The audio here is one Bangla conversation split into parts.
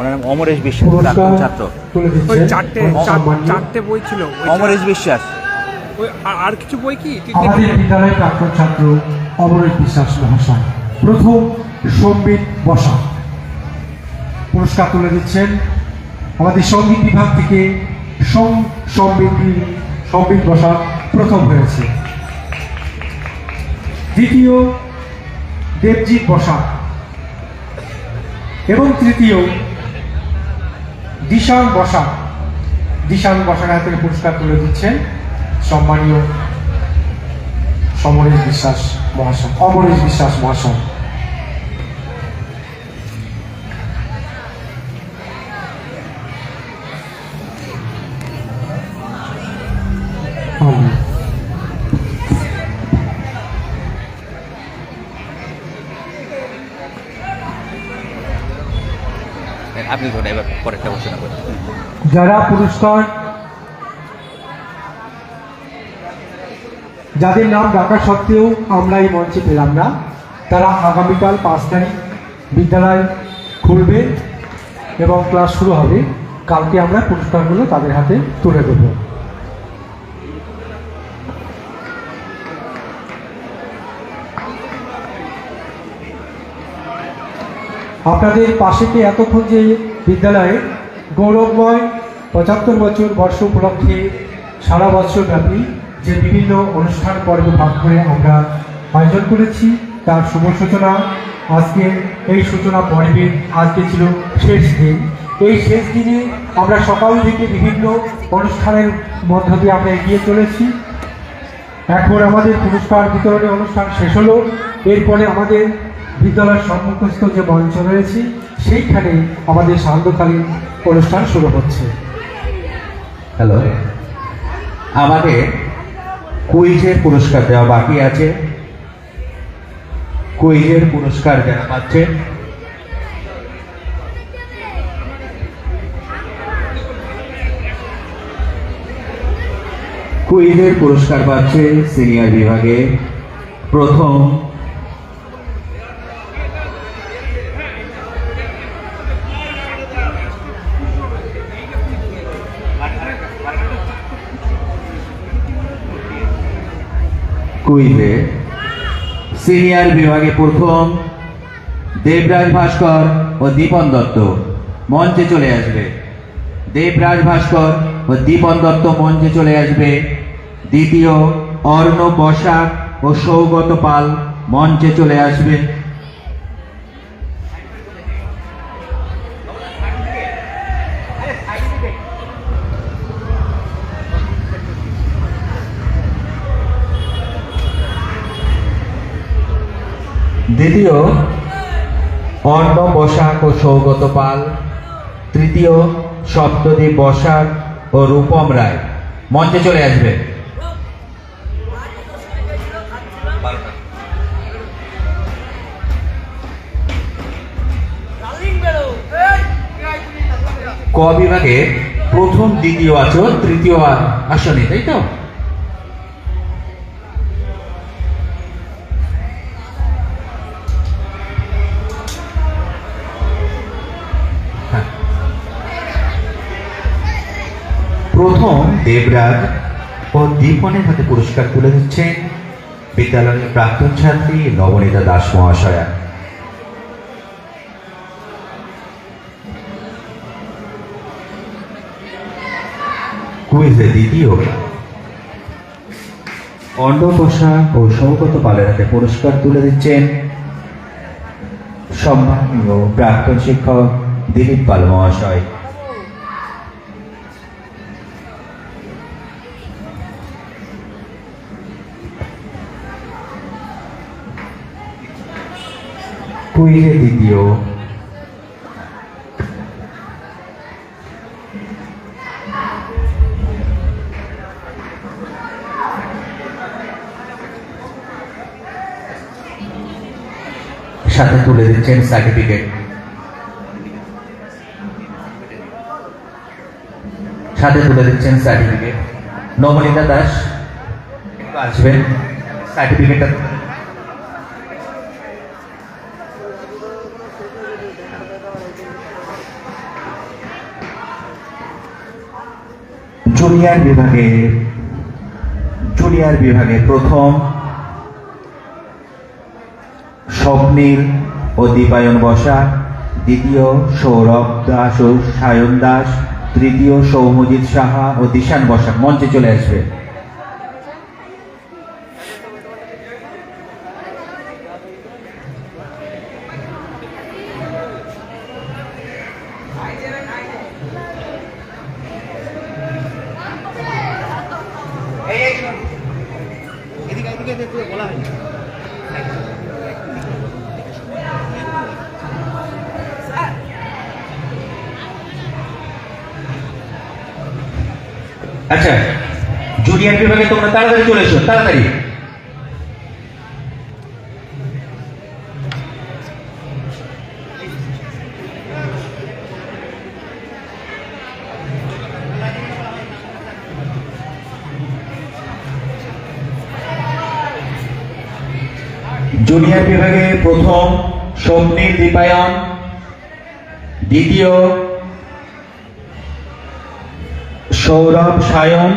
ওনার নাম অমরেশ বিশ্বাস প্রাক্তন ছাত্র। ওই চারটে চারটে বই ছিল অমরেশ বিশ্বাস। ওই আর- আর কিছু বই কি? আমাদের বিদ্যালয়ের প্রাক্তন ছাত্র অমরেশ বিশ্বাস মহাশয়। প্রথম সম্বিত বসা। পুরস্কার তুলে দিচ্ছেন আমাদের সংগীত বিভাগ থেকে সং- সম্বিত সম্বিত বসা প্রথম হয়েছে। দ্বিতীয় দেবজিৎ বসা। এবং তৃতীয় দিশান বসা দিশান বসার হাতে পুরস্কার তুলে দিচ্ছেন সম্মানীয় সমরেশ বিশ্বাস মহাশয়, অমরেশ বিশ্বাস মহাশয় আমিন। আপনি ধরুন, এবার পরেরটা ঘোষণা করেন। যারা পুরস্কার যাদের নাম ডাকা সত্ত্বেও আমরা এই মঞ্চে পেলাম না, তারা আগামীকাল পাঁচ তারিখ বিদ্যালয় খুলবে এবং ক্লাস শুরু হবে। কালকে আমরা পুরস্কারগুলো তাদের হাতে তুলে দেবো। আপনাদের পাশে পাশেতে এতক্ষণ যে বিদ্যালয়ে গৌরবময় পঁচাত্তর বছর বর্ষ উপলক্ষে সারা বছর ব্যাপী যে বিভিন্ন অনুষ্ঠান পর্ব ভাগ করে আমরা আয়োজন করেছি, তার শুভ সূচনা আজকে, এই সূচনা পর্বের আজকে ছিল শেষ দিন। এই শেষ দিনে আমরা সকাল থেকে বিভিন্ন অনুষ্ঠানের মধ্য দিয়ে আমরা এগিয়ে চলেছি। এখন আমাদের পুরস্কার বিতরণের অনুষ্ঠান শেষ হলো। এরপরে আমাদের বিদ্যালয়ের সম্মুখস্থ যে মঞ্চ রয়েছে, সেইখানে আমাদের সান্ধ্যকালীন অনুষ্ঠান শুরু হচ্ছে। হ্যালো আমাদের কুইজের পুরস্কার দেওয়া বাকি আছে। কুইজের পুরস্কার যারা পাচ্ছে, কুইজের পুরস্কার পাচ্ছে সিনিয়র বিভাগে প্রথম কুইজে সিনিয়র বিভাগে প্রথম দেবরাজ ভাস্কর ও দীপন দত্ত মঞ্চে চলে আসবে। দেবরাজ ভাস্কর ও দীপন দত্ত মঞ্চে চলে আসবে। দ্বিতীয় অর্ণব বসাক ও সৌগত পাল মঞ্চে চলে আসবে। দ্বিতীয় অর্ণব বসাক ও সৌগত পাল। তৃতীয়, সপ্তদ্বীপ বসাক ও রূপম রায়। মঞ্চে চলে আসবে। ক বিভাগে প্রথম, দ্বিতীয় আসন তৃতীয় আসনে, তাই তো? প্রথম দেবরাজ ও দীপনের হাতে পুরস্কার তুলে দিচ্ছেন বিদ্যালয়ের প্রাক্তন ছাত্রী নবনীতা দাস মহাশয়া। কুইজে দ্বিতীয় অন্নপোষা ও সৌগত পালের হাতে পুরস্কার তুলে দিচ্ছেন সম্মানীয় প্রাক্তন শিক্ষক দিলীপ পাল মহাশয়। কুইজে দ্বিতীয় সাথে তুলে দিচ্ছেন সার্টিফিকেট সাথে তুলে দিচ্ছেন সার্টিফিকেট নবনীতা দাস। আসবেন। সার্টিফিকেটটা জুনিয়র বিভাগে জুনিয়র বিভাগে প্রথম স্বপ্নীল ও দীপায়ন বসা, দ্বিতীয় সৌরভ দাস ও সায়ন দাস, তৃতীয় সৌমজিৎ সাহা ও দিশান বসাক মঞ্চে চলে আসবে। আচ্ছা জুনিয়র বিভাগে তোমরা তাড়াতাড়ি চলে এসো তাড়াতাড়ি। জুনিয়র বিভাগে প্রথম স্বপ্নীল দীপায়ন, দ্বিতীয় সৌরভ সায়ন,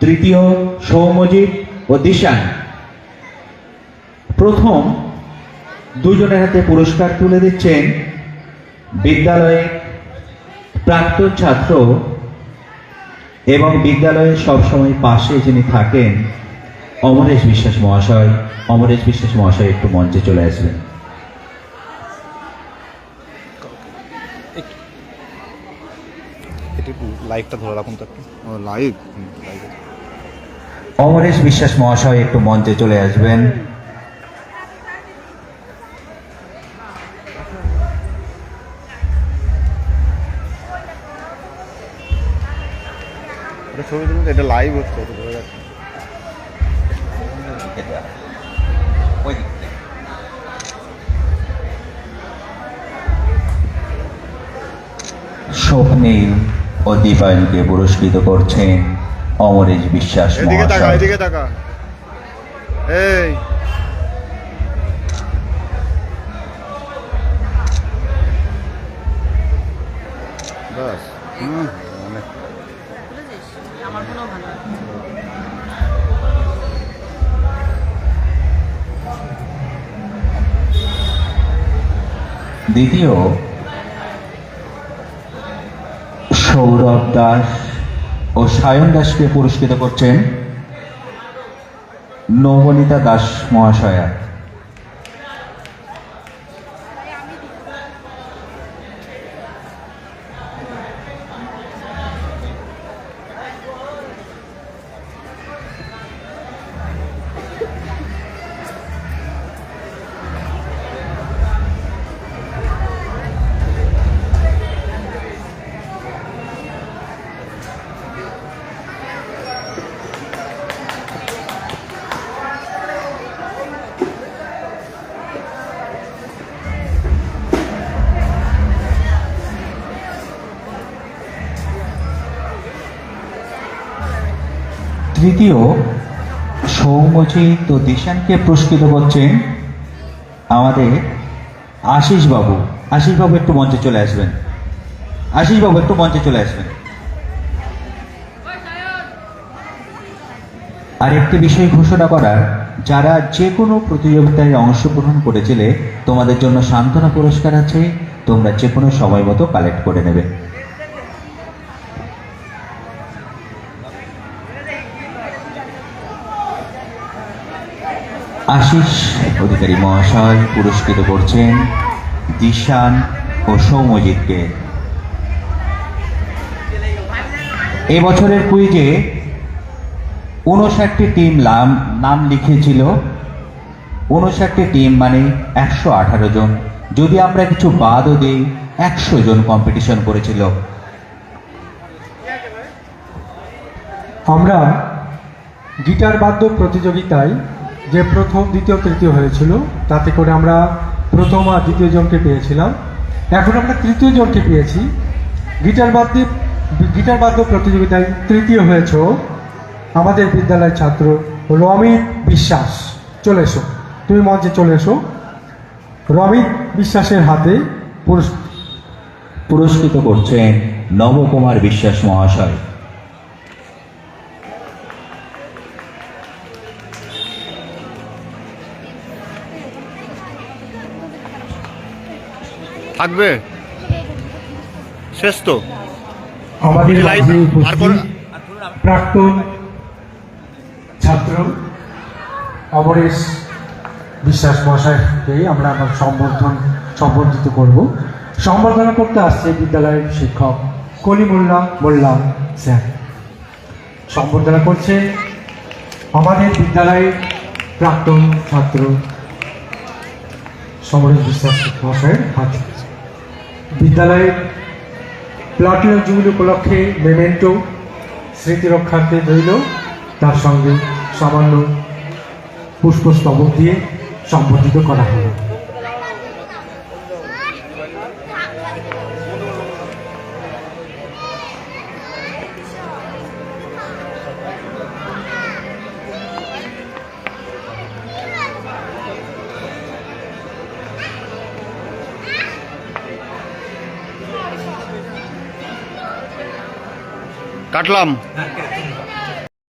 তৃতীয় সৌমজিৎ ও দিশান। প্রথম দুজনের হাতে পুরস্কার তুলে দিচ্ছেন বিদ্যালয়ে প্রাক্তন ছাত্র এবং বিদ্যালয়ে সবসময় পাশে যিনি থাকেন অমরেশ বিশ্বাস মহাশয়। অমরেশ বিশ্বাস মহাশয় একটু মঞ্চে চলে আসবেন। লাইভটা ধরে রাখুন তো একটু। লাইভ অমরেশ বিশ্বাস মহাশয় একটু মঞ্চে চলে আসবেন। এটা ছবি এটা লাইভ হচ্ছে স্বপ্নীল ও দীপায়নকে পুরস্কৃত করছেন অমরেশ বিশ্বাস এদিকে তাকা মহাশয়। এদিকে তাকা এই। বাস হুম অনেক বুঝেছিস আমার কোনো ভালো লাগে না। দ্বিতীয় সৌরভ দাস ও সায়ন দাসকে পুরস্কৃত করছেন নবনীতা দাস মহাশয়া। তৃতীয় ও দিশানকে পুরস্কৃত করছেন আমাদের আশিস বাবু আশিস বাবু একটু মঞ্চে চলে আসবেন। আশিস বাবু একটু মঞ্চে চলে আসবেন। আর একটি বিষয় ঘোষণা করার, যারা যে কোনো প্রতিযোগিতায় অংশগ্রহণ করেছিলে, তোমাদের জন্য সান্ত্বনা পুরস্কার আছে, তোমরা যে কোনো সময় মতো কালেক্ট করে নেবে। আশিস, অধিকারী মহাশয়, পুরস্কৃত করছেন দিশান ও সৌমজিৎকে এবছরের কুইজে উনষাটটি টিম নাম নাম লিখেছিল। উনষাটটি টিম মানে একশো আঠারো জন। যদি আমরা কিছু বাদও দিই, একশো জন কম্পিটিশন করেছিল। আমরা গিটার বাদ্য প্রতিযোগিতায় যে প্রথম, দ্বিতীয়, তৃতীয় হয়েছিল, তাতে করে আমরা প্রথম আর দ্বিতীয় জনকে পেয়েছিলাম। এখন আমরা তৃতীয় জনকে পেয়েছি। গিটার বাদ্য গিটার বাদ্য প্রতিযোগিতায় তৃতীয় হয়েছে। আমাদের বিদ্যালয়ের ছাত্র রমিত বিশ্বাস। চলে এসো। তুমি মঞ্চে চলে এসো। রমিত বিশ্বাসের হাতে পুরস্কৃত করছেন নবকুমার বিশ্বাস মহাশয়। থাকবে? শেষ তো আমাদের মাঝে উপস্থিত প্রাক্তন ছাত্র অমরেশ বিশ্বাস মহাশয়কে আমরা আমার করব। সম্বর্ধনা করতে আসছে বিদ্যালয়ের শিক্ষক কলিমুল্লাহ মোল্লা স্যার। সম্বর্ধনা করছে আমাদের বিদ্যালয়ের প্রাক্তন ছাত্র সমরেশ বিশ্বাস মহাশয়ের হাত বিদ্যালয়ের প্লাটিনাম জুবিলি উপলক্ষে মেমেন্টো স্মৃতি রক্ষার্থে রইল। তার সঙ্গে সামান্য পুষ্পস্তবক দিয়ে সম্বোধিত করা হলো। কাটলাম।